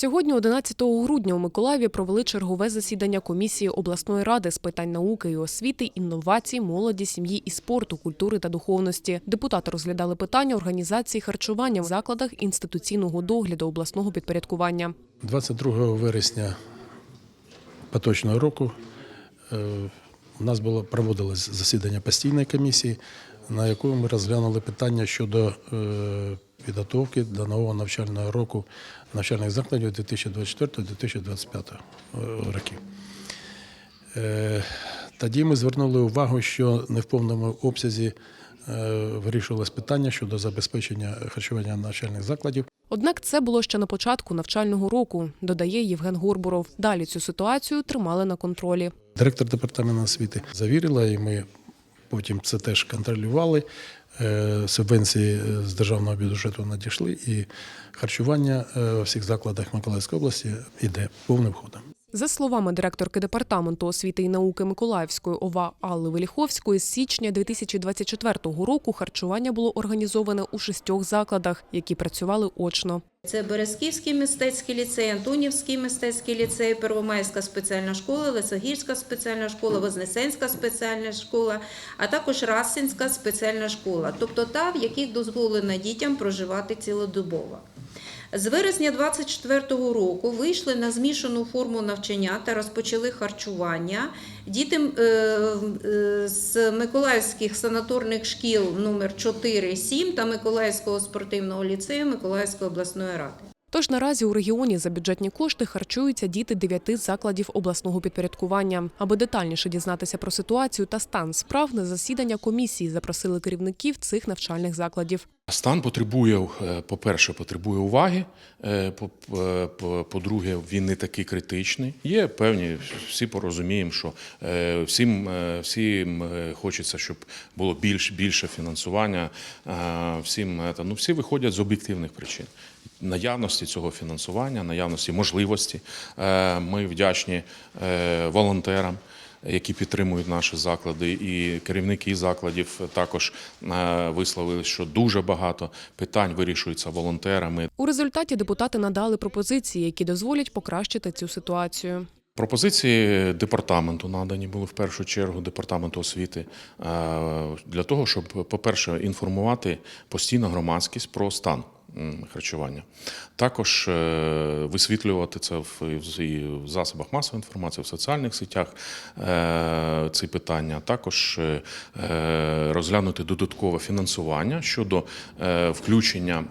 Сьогодні, 11 грудня, у Миколаєві провели чергове засідання комісії обласної ради з питань науки і освіти, інновацій, молоді, сім'ї і спорту, культури та духовності. Депутати розглядали питання організації харчування в закладах інституційного догляду обласного підпорядкування. 22 вересня поточного року е, у нас було проводилось засідання постійної комісії, на якому ми розглянули питання щодо е, підготовки до нового навчального року навчальних закладів 2024-2025 років. Е, Тоді ми звернули увагу, що не в повному обсязі е, вирішувалось питання щодо забезпечення харчування навчальних закладів. Однак це було ще на початку навчального року, додає Євген Горбуров. Далі цю ситуацію тримали на контролі. Директор департаменту освіти завірила, і ми потім це теж контролювали. Е, Субвенції з державного бюджету надійшли, і харчування е, у всіх закладах Миколаївської області йде повним ходом. За словами директорки департаменту освіти і науки Миколаївської ОВА Алли Веліховської, з січня 2024 року харчування було організоване у шістьох закладах, які працювали очно. Це Березківський мистецький ліцей, Антонівський мистецький ліцей, Первомайська спеціальна школа, Лисогірська спеціальна школа, Вознесенська спеціальна школа, а також Расинська спеціальна школа, тобто та, в яких дозволено дітям проживати цілодобово. З вересня 2024 року вийшли на змішану форму навчання та розпочали харчування. Діти е, е, з Миколаївських санаторних шкіл номер 4 7 та Миколаївського спортивного ліцею Миколаївської обласної ради. Тож наразі у регіоні за бюджетні кошти харчуються діти дев'яти закладів обласного підпорядкування. Аби детальніше дізнатися про ситуацію та стан справ на засідання комісії запросили керівників цих навчальних закладів. Стан потребує, е, по-перше, потребує уваги. е, е, по- По-друге, він не такий критичний. Є певні, всі порозуміємо, що всім, всім хочеться, щоб було більш, більше фінансування. Всім, ну, всі виходять з об'єктивних причин. Наявності цього фінансування, наявності можливості. Е, Ми вдячні е, волонтерам які підтримують наші заклади, і керівники закладів також е, висловили, що дуже багато питань вирішується волонтерами. У результаті депутати надали пропозиції, які дозволять покращити цю ситуацію. Пропозиції департаменту надані були в першу чергу департаменту освіти е, для того, щоб, по-перше, інформувати постійно громадськість про стан харчування. Також е, висвітлювати це в, засобах масової інформації, в соціальних сетях е, ці питання. Також розглянути додаткове фінансування щодо включення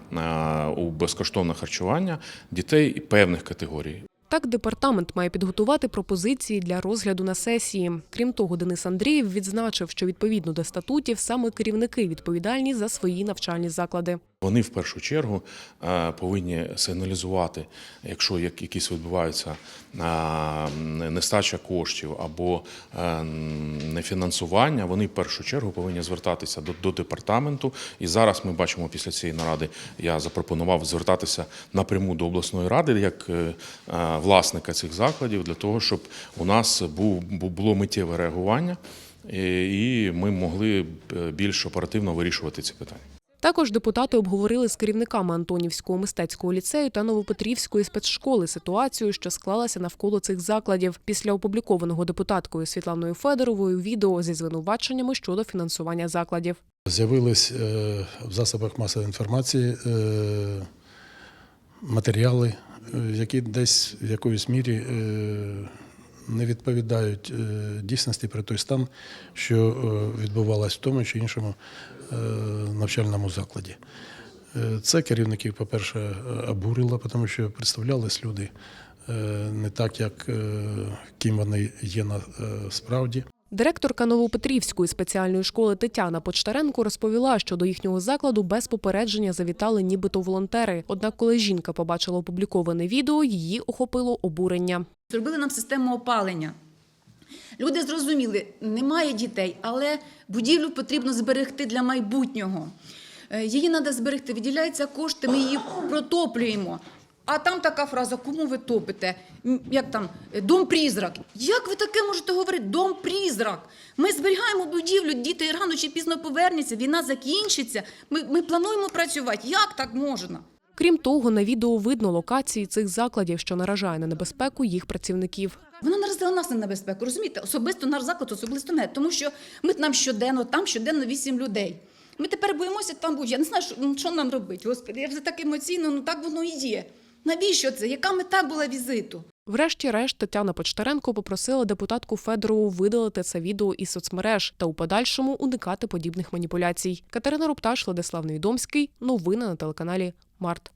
у безкоштовне харчування дітей певних категорій. Так, департамент має підготувати пропозиції для розгляду на сесії. Крім того, Денис Андрієв відзначив, що відповідно до статутів саме керівники відповідальні за свої навчальні заклади. Вони в першу чергу е, повинні сигналізувати, якщо як- якісь відбуваються е, нестача коштів або е, нефінансування, вони в першу чергу повинні звертатися до, до департаменту. І зараз ми бачимо після цієї наради, я запропонував звертатися напряму до обласної ради як власника цих закладів, для того, щоб у нас був, було миттєве реагування. І ми могли більш оперативно вирішувати ці питання. Також депутати обговорили з керівниками Антонівського мистецького ліцею та Новопетрівської спецшколи ситуацію, що склалася навколо цих закладів після опублікованого депутаткою Світланою Федоровою відео зі звинуваченнями щодо фінансування закладів. З'явились е, в засобах масової інформації е, матеріали, е, які десь в якоїсь мірі не відповідають е, дійсності про той стан, що е, відбувалось в тому чи іншому е, навчальному закладі. Це керівників, по-перше, обурило, тому що представлялись люди не так, як ким вони є на е, справді. Директорка Новопетрівської спеціальної школи Тетяна Почтаренко розповіла, що до їхнього закладу без попередження завітали нібито волонтери. Однак, коли жінка побачила опубліковане відео, її охопило обурення. Зробили нам систему опалення. Люди зрозуміли, немає дітей, але будівлю потрібно зберегти для майбутнього. Е, Її треба зберегти, виділяються кошти, ми її протоплюємо. А там така фраза: кому ви топите? Як там е, дом призрак. Як ви таке можете говорити? Дом призрак. Ми зберігаємо будівлю, діти рано чи пізно повернуться, війна закінчиться. Ми, ми плануємо працювати. Як так можна? Крім того, на відео видно локації цих закладів, що наражає на небезпеку їх працівників. Вона наразила нас на небезпеку, розумієте? Особисто наш заклад, особисто не. Тому що ми там щоденно, там щоденно вісім людей. Ми тепер боїмося там бути. Я не знаю, що, що нам робити. Господи, я вже так емоційно, ну так воно і є. Навіщо це? Яка мета була візиту? Врешті-решт Тетяна Почтаренко попросила депутатку Федорову видалити це відео із соцмереж та у подальшому уникати подібних маніпуляцій. Катерина Рупташ, Владислав Невідомський. Новини на телеканалі Март.